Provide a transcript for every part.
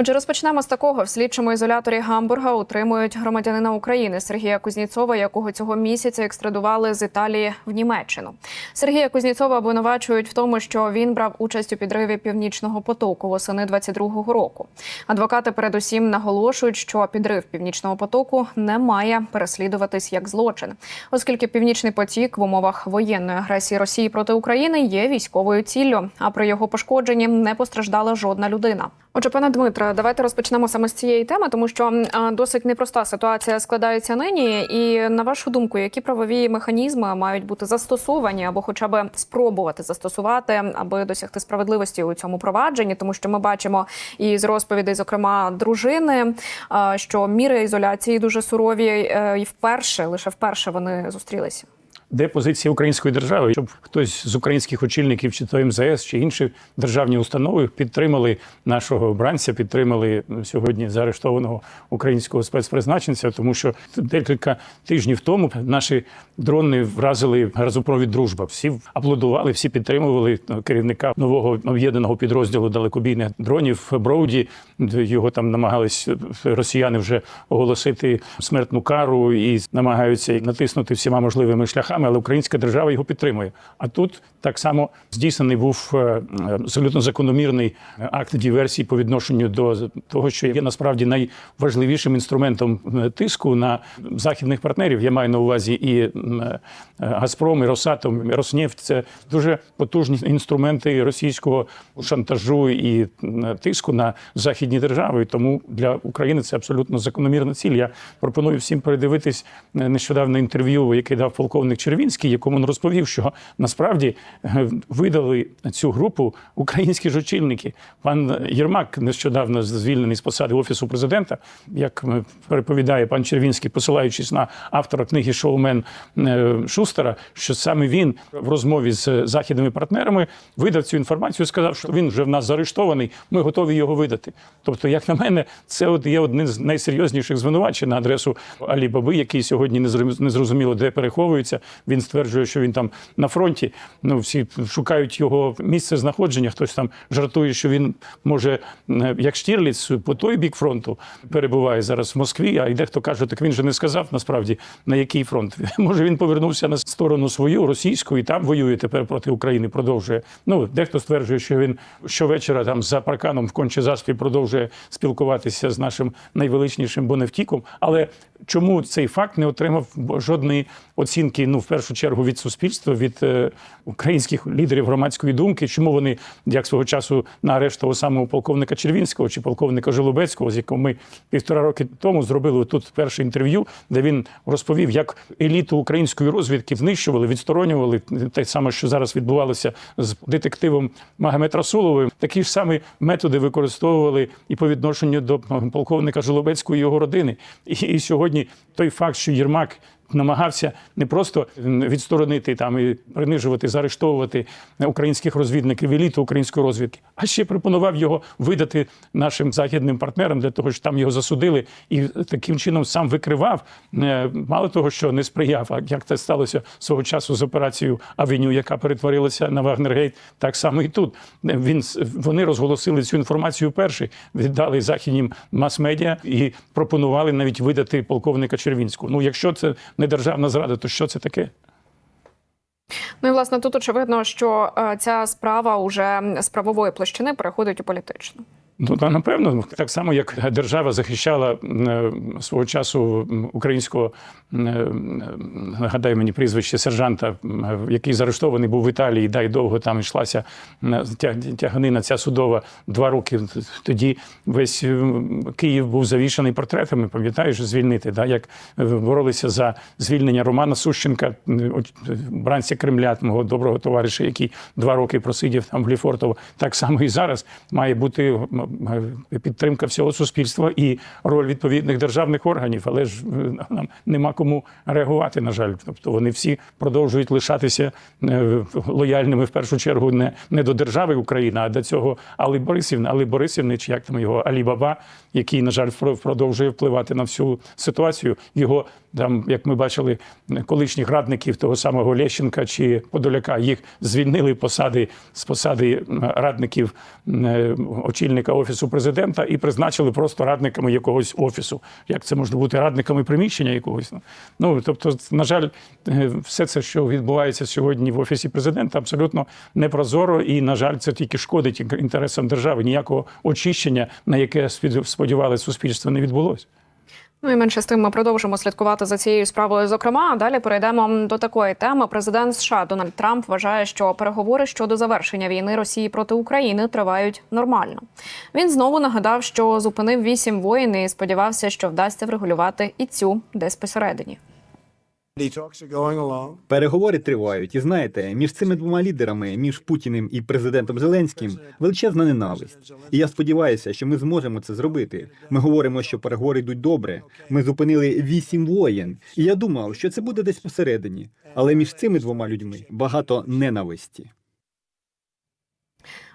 Отже, розпочнемо з такого. В слідчому ізоляторі Гамбурга утримують громадянина України Сергія Кузніцова, якого цього місяця екстрадували з Італії в Німеччину. Сергія Кузніцова обвинувачують в тому, що він брав участь у підриві північного потоку восени 22-го року. Адвокати передусім наголошують, що підрив північного потоку не має переслідуватись як злочин, оскільки північний потік в умовах воєнної агресії Росії проти України є військовою ціллю. А при його пошкодженні не постраждала жодна людина. Отже, пане Дмитре, давайте розпочнемо саме з цієї теми, тому що досить непроста ситуація складається нині. І на вашу думку, які правові механізми мають бути застосовані або хоча б спробувати застосувати, аби досягти справедливості у цьому провадженні, тому що ми бачимо і з розповідей, зокрема дружини, що міри ізоляції дуже сурові, е, і вперше лише вперше вони зустрілися. Де позиція української держави, щоб хтось з українських очільників, чи то МЗС, чи інші державні установи підтримали нашого обранця, підтримали сьогодні заарештованого українського спецпризначенця, тому що декілька тижнів тому наші дрони вразили газопровід дружба. Всі аплодували, всі підтримували керівника нового об'єднаного підрозділу далекобійних дронів Броуді. Його там намагались росіяни вже оголосити смертну кару і намагаються натиснути всіма можливими шляхами, але українська держава його підтримує. А тут так само здійснений був е, абсолютно закономірний акт диверсії по відношенню до того, що є насправді найважливішим інструментом е, тиску на західних партнерів. Я маю на увазі і е, Газпром, і Росатом, і Роснефть. Це дуже потужні інструменти російського шантажу і тиску на західні держави. Тому для України це абсолютно закономірна ціль. Я пропоную всім передивитись е, нещодавне інтерв'ю, яке дав полковник Червінський, якому він розповів, що насправді е, видали цю групу українські ж очільники. Пан Єрмак нещодавно звільнений з посади офісу президента, як е, переповідає пан Червінський, посилаючись на автора книги Шоумен е, Шустера, що саме він в розмові з західними партнерами видав цю інформацію, сказав, що він вже в нас заарештований, ми готові його видати. Тобто, як на мене, це от є одне з найсерйозніших звинувачень на адресу Алі Баби, який сьогодні не зрозуміло, де переховується. Він стверджує, що він там на фронті. Ну всі шукають його місце знаходження. Хтось там жартує, що він може, як Штірліц, по той бік фронту перебуває зараз в Москві. А й дехто каже, так він же не сказав насправді на який фронт. Може він повернувся на сторону свою російську і там воює тепер проти України. Продовжує. Ну дехто стверджує, що він щовечора там за парканом в конче заспі продовжує спілкуватися з нашим найвеличнішим боневтіком. Але чому цей факт не отримав жодної оцінки? Ну, в першу чергу від суспільства, від е, українських лідерів громадської думки, чому вони, як свого часу на арешт того самого полковника Червінського чи полковника Жолобецького, з якого ми півтора роки тому зробили тут перше інтерв'ю, де він розповів, як еліту української розвідки знищували, відсторонювали те саме, що зараз відбувалося з детективом Магомед Расуловим. Такі ж самі методи використовували і по відношенню до полковника Жолобецького і його родини. І, і сьогодні той факт, що Єрмак намагався не просто відсторонити там і принижувати, заарештовувати українських розвідників, еліту української розвідки, а ще пропонував його видати нашим західним партнерам для того, щоб там його засудили, і таким чином сам викривав. е, Мало того, що не сприяв, а як це сталося свого часу з операцією Авеню, яка перетворилася на Вагнергейт, так само і тут. Він вони розголосили цю інформацію перші, віддали західнім мас-медіа і пропонували навіть видати полковника Червінського. Ну, якщо це не державна зрада, то що це таке? Ну і власне тут очевидно, що е, ця справа уже з правової площини переходить у політичну. Ну та напевно, так само як держава захищала е, свого часу українського е, нагадай мені прізвище сержанта, який заарештований був в Італії, да й довго там йшлася тя- тяганина ця судова два роки. Тоді весь е, Київ був завішаний портретами. Пам'ятаєш, звільнити, да, як боролися за звільнення Романа Сущенка, бранця Кремля, мого доброго товариша, який два роки просидів там в Ліфортово. Так само і зараз має бути підтримка всього суспільства і роль відповідних державних органів. Але ж е, нам нема кому реагувати. На жаль, тобто вони всі продовжують лишатися е, лояльними в першу чергу не, не до держави Україна, а до цього Али Борисівни, Али Борисівни, чи як там його Алі Баба, який, на жаль, продовжує впливати на всю ситуацію. Його там, як ми бачили, колишніх радників того самого Лещенка чи Подоляка, їх звільнили посади з посади радників е, очільника офісу президента і призначили просто радниками якогось офісу. Як це може бути радниками приміщення якогось? Ну тобто, на жаль, е, все це, що відбувається сьогодні в офісі президента, абсолютно непрозоро, і на жаль, це тільки шкодить інтересам держави. Ніякого очищення, на яке сподівалося суспільство, не відбулося. Ну і менше з тим ми продовжимо слідкувати за цією справою. Зокрема, далі перейдемо до такої теми. Президент США Дональд Трамп вважає, що переговори щодо завершення війни Росії проти України тривають нормально. Він знову нагадав, що зупинив вісім воїн і сподівався, що вдасться врегулювати і цю десь посередині. Переговори тривають, і знаєте, між цими двома лідерами, між Путіним і президентом Зеленським, величезна ненависть. І я сподіваюся, що ми зможемо це зробити. Ми говоримо, що переговори йдуть добре. Ми зупинили вісім воєн, і я думав, що це буде десь посередині. Але між цими двома людьми багато ненависті.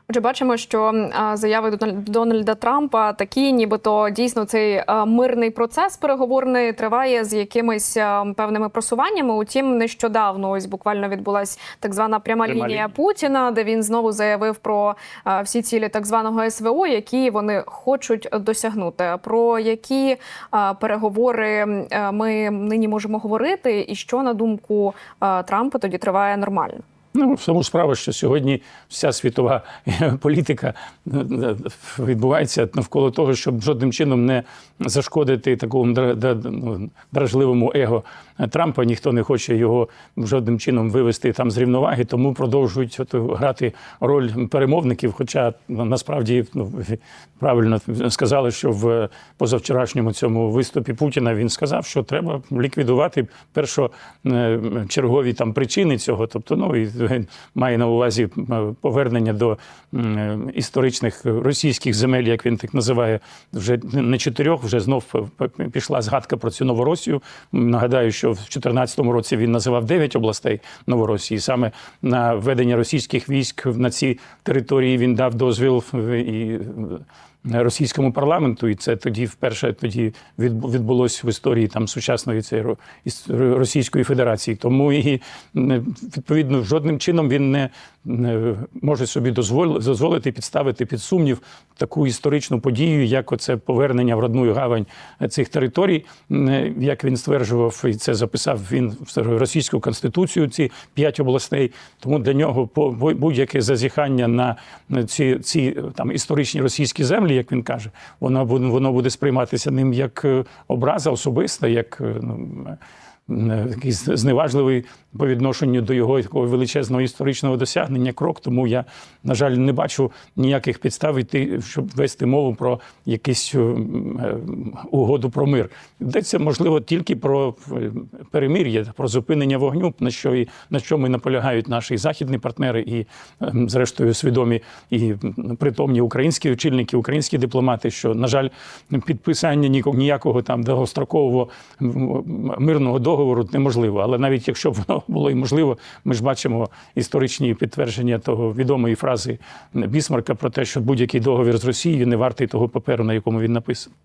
Отже, бачимо, що заяви Дональд- Дональда Трампа такі, нібито дійсно цей мирний процес переговорний триває з якимись певними просуваннями. Утім, нещодавно ось буквально відбулась так звана пряма, Пряма лінія лінія. Путіна, де він знову заявив про всі цілі так званого СВО, які вони хочуть досягнути. Про які переговори ми нині можемо говорити, і що на думку Трампа тоді триває нормально. Ну, в тому справа, що сьогодні вся світова політика е, е, відбувається навколо того, щоб жодним чином не зашкодити такому ну, дражливому его Трампа. Ніхто не хоче його жодним чином вивести там з рівноваги, тому продовжують от грати роль перемовників. Хоча ну, насправді ну, правильно сказали, що в позавчорашньому цьому виступі Путіна він сказав, що треба ліквідувати першочергові там причини цього. Тобто, ну і має на увазі е, повернення до історичних російських земель, як він так називає, вже не чотирьох, вже знов п- пішла згадка про цю Новоросію. Нагадаю, що в 2014 році він називав дев'ять областей Новоросії. Саме на введення російських військ на ці території він дав дозвіл і російському парламенту, і це тоді вперше тоді відбу- відбулось в історії там сучасної цієї ро- Російської Федерації. Тому і відповідно жодним чином він не, може собі дозволити, підставити під сумнів таку історичну подію, як оце повернення в родну гавань цих територій, як він стверджував, і це записав він в російську конституцію. Ці п'ять областей. Тому для нього будь-яке зазіхання на ці, ці там історичні російські землі, як він каже, воно буде воно буде сприйматися ним як е, образа особиста, як е, ну, якийсь зневажливий по відношенню до його такого величезного історичного досягнення крок. Тому я, на жаль, не бачу ніяких підстав йти, щоб вести мову про якусь е, е, угоду про мир. Йдеться, можливо, тільки про е, перемир'я, про зупинення вогню, на що і на чому наполягають наші західні партнери, і е, зрештою свідомі і притомні українські очільники, українські дипломати, що на жаль, підписання ніякого там довгострокового мирного договору неможливо. Але навіть якщо б воно було і можливо, ми ж бачимо історичні підтвердження того відомої фрази Бісмарка про те, що будь-який договір з Росією не вартий того паперу, на якому він написаний.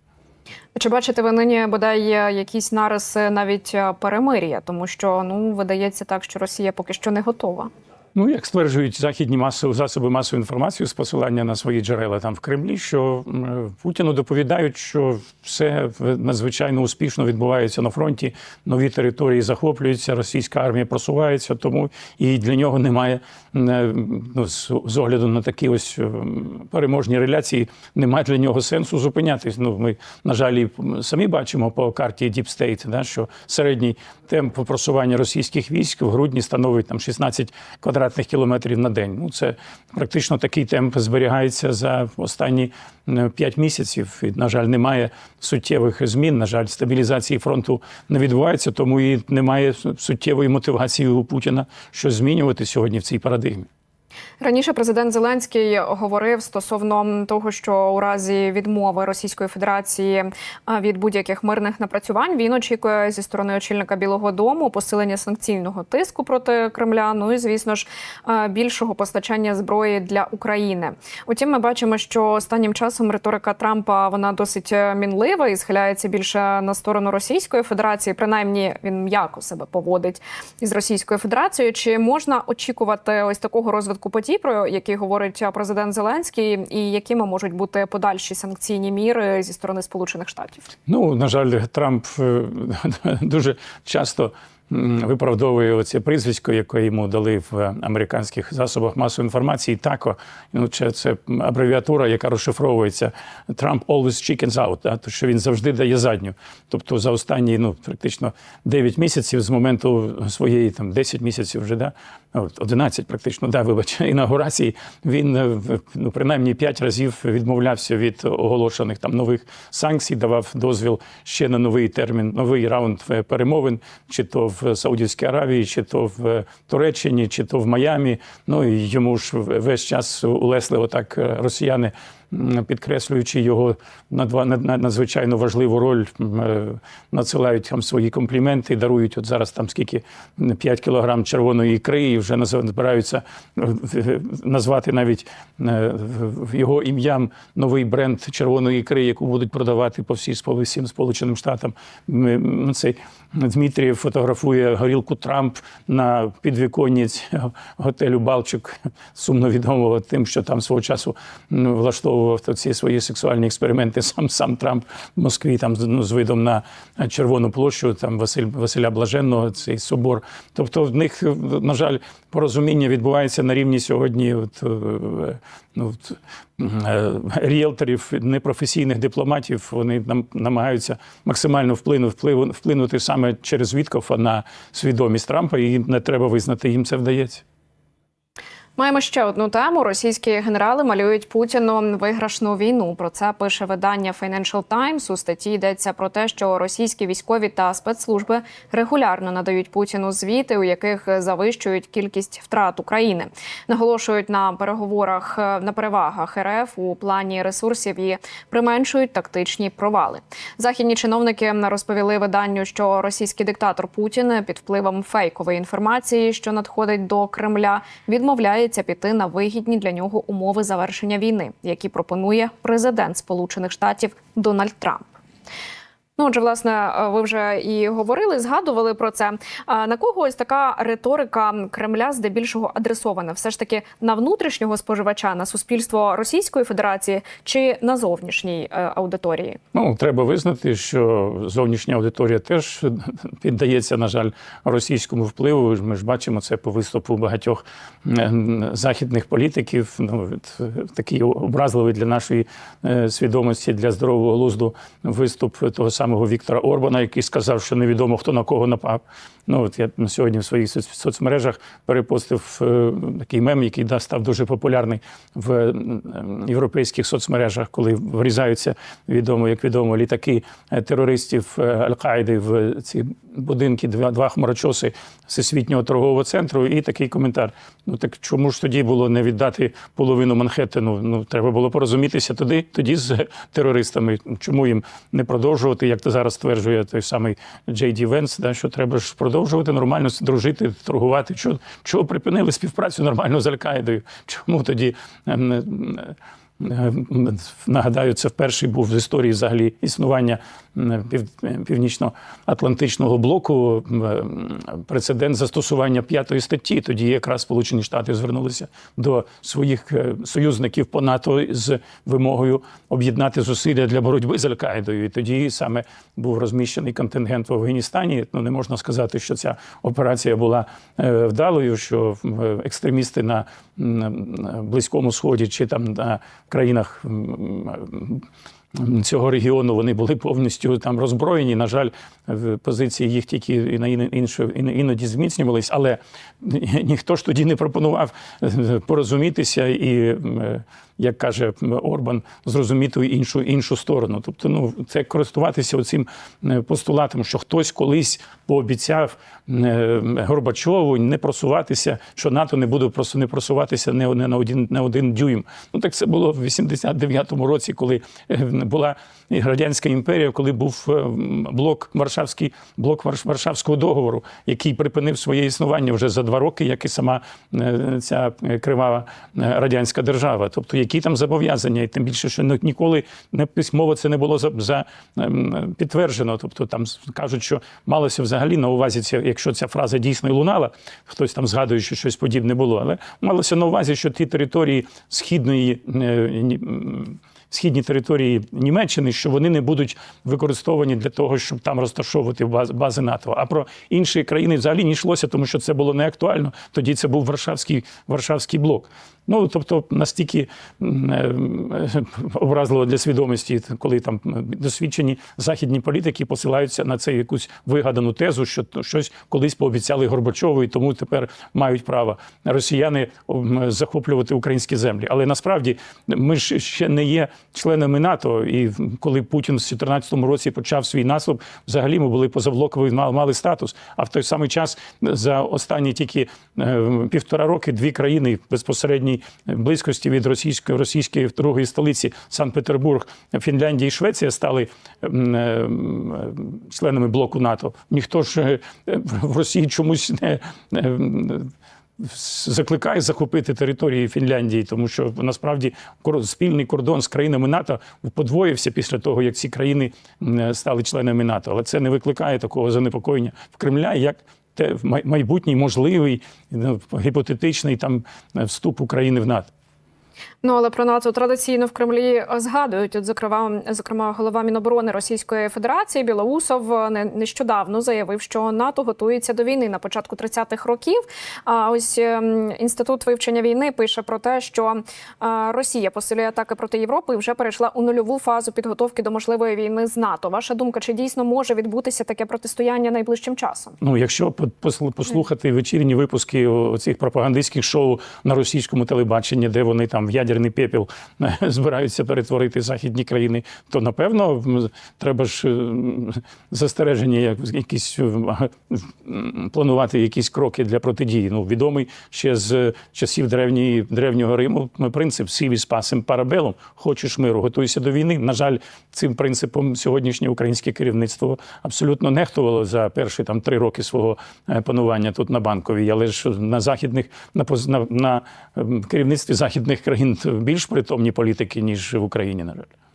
Чи бачите ви нині бодай якісь нариси навіть е, перемир'я, тому що ну видається так, що Росія поки що не готова. Ну, як стверджують західні масові засоби масової інформації з посилання на свої джерела там в Кремлі, що Путіну доповідають, що все надзвичайно успішно відбувається на фронті. Нові території захоплюються, російська армія просувається, тому і для нього немає е, ну, з огляду на такі ось переможні реляції, немає для нього сенсу зупинятись. Ну, ми, на жаль, самі бачимо по карті Deep State, да, що середній темп просування російських військ в грудні становить там 16 квадратних кілометрів на день. Ну це практично такий темп зберігається за останні 5 місяців. І, на жаль, немає суттєвих змін. На жаль, стабілізації фронту не відбувається, тому і немає суттєвої мотивації у Путіна щось змінювати сьогодні в цій парадигмі. Раніше президент Зеленський говорив стосовно того, що у разі відмови Російської Федерації від будь-яких мирних напрацювань він очікує зі сторони очільника Білого Дому посилення санкційного тиску проти Кремля. Ну і звісно ж більшого постачання зброї для України. Утім, ми бачимо, що останнім часом риторика Трампа вона досить е, мінлива і схиляється більше на сторону Російської Федерації. Принаймні він м'яко себе поводить із Російською Федерацією. Чи можна очікувати ось такого розвитку розвитку подій, про які говорить президент Зеленський, і якими можуть бути подальші санкційні міри зі сторони Сполучених Штатів? Ну, на жаль, Трамп е, дуже часто виправдовує оце прізвисько, яке йому дали в американських засобах масової інформації. ТАКО, ну, це, це абревіатура, яка розшифровується Trump always chickens out, да, то що він завжди дає задню. Тобто за останні ну, практично 9 місяців з моменту своєї там 10 місяців вже да, от, 11 практично, да, вибач, інаугурації, він е, ну, принаймні 5 разів відмовлявся від оголошених там нових санкцій, давав дозвіл ще на новий термін, новий раунд е, перемовин, чи то в Саудівській Аравії, чи то в Туреччині, чи то в Майамі. Ну і йому ж весь час улесливо так е, росіяни. Підкреслюючи його надзвичайно важливу роль, е, надсилають там свої компліменти, дарують от зараз там скільки м, 5 кілограм червоної ікри, і вже збираються е, назвати навіть е, в- в його ім'ям новий бренд червоної ікри, яку будуть продавати по всій всім Сполученим Штатам. Цей Дмитрієв фотографує горілку Трамп на підвіконні готелю Балчук, сумно відомого тим, що там свого часу м, влаштовував ці свої сексуальні експерименти сам сам Трамп в Москві, там ну, з видом на Червону площу, там Василь Василя Блаженного, цей собор. Тобто в них, на жаль, порозуміння відбувається на рівні сьогодні. От, е, ну, е, ріелторів, непрофесійних дипломатів, вони нам намагаються максимально вплинути, вплинути саме через Віткофа на свідомість Трампа, і не треба визнати, їм це вдається. Маємо ще одну тему. Російські генерали малюють Путіну виграшну війну. Про це пише видання Financial Times. У статті йдеться про те, що російські військові та спецслужби регулярно надають Путіну звіти, у яких завищують кількість втрат України. Наголошують на переговорах е, на перевагах РФ у плані ресурсів і применшують тактичні провали. Західні чиновники розповіли виданню, що російський диктатор Путін під впливом фейкової інформації, що надходить до Кремля, відмовляється піти на вигідні для нього умови завершення війни, які пропонує президент Сполучених Штатів Дональд Трамп. Ну, отже, власне, ви вже і говорили, згадували про це. На кого ось така риторика Кремля здебільшого адресована? Все ж таки на внутрішнього споживача, на суспільство Російської Федерації чи на зовнішній е, аудиторії? Ну, треба визнати, що зовнішня аудиторія теж піддається, на жаль, російському впливу. Ми ж бачимо це по виступу багатьох е, західних політиків. Ну, е, такий образливий для нашої е, свідомості, для здорового глузду виступ того самого Віктора Орбана, який сказав, що невідомо хто на кого напав. Ну от я на сьогодні в своїх соцмережах перепостив е, такий мем, який да, став дуже популярний в європейських соцмережах, коли врізаються відомо, як відомо, літаки е, терористів е, Аль-Каїди в ці будинки, два, два хмарочоси всесвітнього торгового центру. І такий коментар: ну так чому ж тоді було не віддати половину Манхеттену? Ну треба було порозумітися тоді, тоді з терористами. Чому їм не продовжувати, як то зараз стверджує той самий Джей Ді Венс, да, що треба ж продовжувати нормально дружити, торгувати. Чого, чого припинили співпрацю нормально з Аль-Каїдою? Чому тоді? Е, е, Нагадаю, це вперше був в історії взагалі існування північно-атлантичного блоку прецедент застосування п'ятої статті. Тоді якраз Сполучені Штати звернулися до своїх е, союзників по НАТО з вимогою об'єднати зусилля для боротьби з Аль-Каїдою. І тоді саме був розміщений контингент в Афганістані. Ну не можна сказати, що ця операція була е, вдалою, що екстремісти на Близькому Сході чи там на країнах. Цього регіону вони були повністю там роззброєні. На жаль, позиції їх тільки іноді зміцнювались, але ніхто ж тоді не пропонував е, порозумітися і, е, як каже Орбан, зрозуміти іншу іншу сторону. Тобто, ну це користуватися оцим е, постулатом, що хтось колись пообіцяв е, Горбачову не просуватися, що НАТО не буде просто не просуватися не, на один не один дюйм. Ну так це було в 89-му році, коли е, була радянська імперія, коли був блок Варшавський блок Варш- Варшавського договору, який припинив своє існування вже за два роки, як і сама ця кривава радянська держава. Тобто, які там зобов'язання, і тим більше, що ні- ніколи не письмово це не було за, за ем, підтверджено. Тобто там кажуть, що малося взагалі на увазі, ця, якщо ця фраза дійсно лунала, хтось там згадує, що щось подібне було, але малося на увазі, що ті території східної е, східні території Німеччини, що вони не будуть використовані для того, щоб там розташовувати баз- бази НАТО. А про інші країни взагалі не йшлося, тому що це було не актуально. Тоді це був Варшавський, Варшавський блок. Ну тобто настільки е, образливо для свідомості, коли там досвідчені західні політики посилаються на це якусь вигадану тезу, що щось колись пообіцяли Горбачову, і тому тепер мають право росіяни захоплювати українські землі. Але насправді ми ж ще не є членами НАТО. І коли Путін в 2014 році почав свій наступ, взагалі ми були позаблокові, мали, статус. А в той самий час за останні тільки е, півтора роки дві країни в безпосередній близькості від російської російської другої столиці Санкт-Петербург, Фінляндія і Швеція стали членами блоку НАТО. Ніхто ж е, в Росії чомусь не. е, Закликає захопити території Фінляндії, тому що насправді спільний кордон з країнами НАТО подвоївся після того, як ці країни стали членами НАТО. Але це не викликає такого занепокоєння в Кремля, як те майбутній можливий ну, гіпотетичний там вступ України в НАТО. Ну але про НАТО традиційно в Кремлі згадують. От зокрема, зокрема, голова Міноборони Російської Федерації Білоусов не- нещодавно заявив, що НАТО готується до війни на початку 30-х років. А ось ем, інститут вивчення війни пише про те, що е, Росія посилює атаки проти Європи і вже перейшла у нульову фазу підготовки до можливої війни з НАТО. Ваша думка, чи дійсно може відбутися таке протистояння найближчим часом? Ну, якщо по- послухати вечірні випуски цих пропагандистських шоу на російському телебаченні, де вони там в ядерний пепел е, збираються перетворити західні країни, то напевно треба ж е, застереження, як- якісь е, планувати якісь кроки для протидії. Ну, відомий ще з часів древньої, древнього Риму принцип «Сівіс пасем парабелом. Хочеш миру, готуйся до війни. На жаль, цим принципом сьогоднішнє українське керівництво абсолютно нехтувало за перші там три роки свого панування тут на банковій. Але ж на західних на, на, на ем, керівництві західних країн більш притомні політики ніж в Україні. На жаль.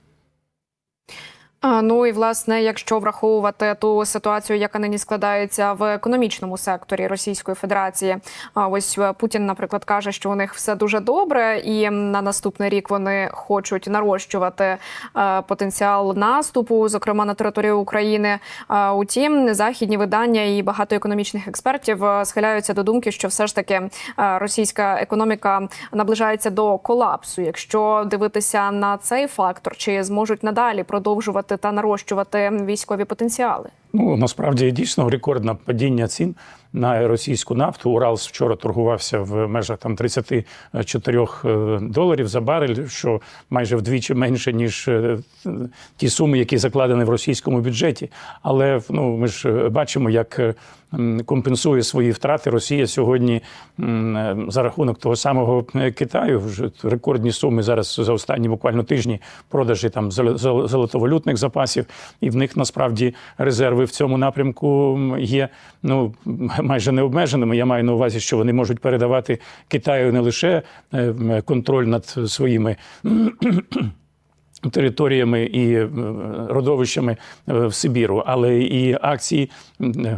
Ну і власне, якщо враховувати ту ситуацію, яка нині складається в економічному секторі Російської Федерації, ось е, Путін, наприклад, каже, що у них все дуже добре, і на наступний рік вони хочуть нарощувати е, потенціал наступу, зокрема на територію України. Утім, західні видання і багато економічних експертів е, схиляються до думки, що все ж таки російська економіка наближається до колапсу. Якщо дивитися на цей фактор, чи зможуть надалі продовжувати та нарощувати військові потенціали? Ну насправді дійсно рекордне падіння цін на російську нафту. Уралс вчора торгувався в межах там 34 е, доларів за барель, що майже вдвічі менше ніж е, ті суми, які закладені в російському бюджеті. Але ну ми ж бачимо, як е, компенсує свої втрати Росія сьогодні е, за рахунок того самого е, Китаю. Вже рекордні суми зараз за останні буквально тижні продажі там зол- зол- золотовалютних запасів, і в них насправді резерви в цьому напрямку є ну майже необмеженими. Я маю на увазі, що вони можуть передавати Китаю не лише е, контроль над своїми. Територіями і е, родовищами е, в Сибіру, але і акції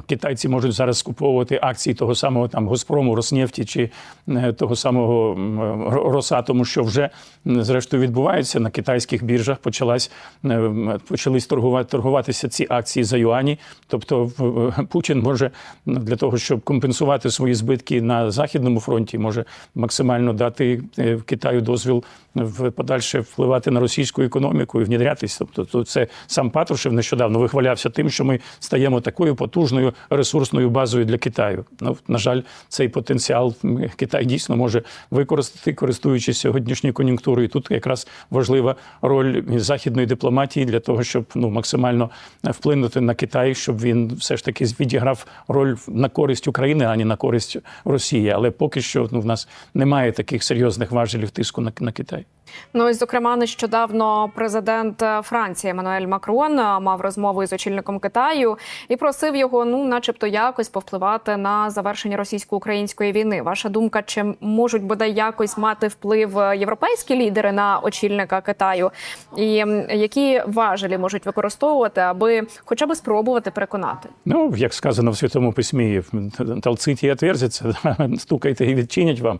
китайці можуть зараз скуповувати акції того самого там Газпрому, Роснефті чи е, того самого Росатому, що вже зрештою відбувається на китайських біржах. Почалась е, почались торгувати торгуватися ці акції за юані. Тобто Путін може для того, щоб компенсувати свої збитки на західному фронті, може максимально дати е, Китаю дозвіл в подальше впливати на російську економіку і внідрятись. Тобто, то це сам Патрушев нещодавно вихвалявся тим, що ми стаємо такою потужною ресурсною базою для Китаю. Ну на жаль, цей потенціал Китай дійсно може використати, користуючись сьогоднішньою кон'юнктурою. Тут якраз важлива роль західної дипломатії для того, щоб ну максимально вплинути на Китай, щоб він все ж таки відіграв роль на користь України, а не на користь Росії. Але поки що ну в нас немає таких серйозних важелів тиску на, на Китай. Ну ось, зокрема, нещодавно президент е, Франції Еммануель Макрон е, мав розмову із очільником Китаю і просив його, ну, начебто, якось повпливати на завершення російсько-української війни. Ваша думка, чи можуть бодай якось мати вплив е, європейські лідери на очільника Китаю? І які важелі можуть використовувати, аби хоча б спробувати переконати? Ну, як сказано в Святому Письмі, толциті і отверзяться, стукайте і відчинять вам,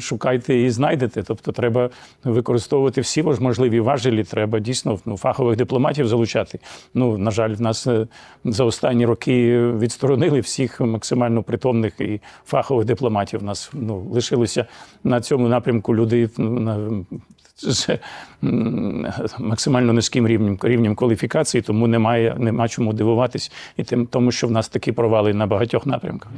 шукайте і знайдете. Тобто треба використовувати всі можливі важелі, треба дійсно ну, фахових дипломатів залучати. Ну, на жаль, в нас е, за останні роки відсторонили всіх максимально притомних і фахових дипломатів. У нас ну, лишилося на цьому напрямку люди ну, на з максимально низьким рівнем рівнем кваліфікації, тому немає, нема чому дивуватись і тим, тому, що в нас такі провали на багатьох напрямках.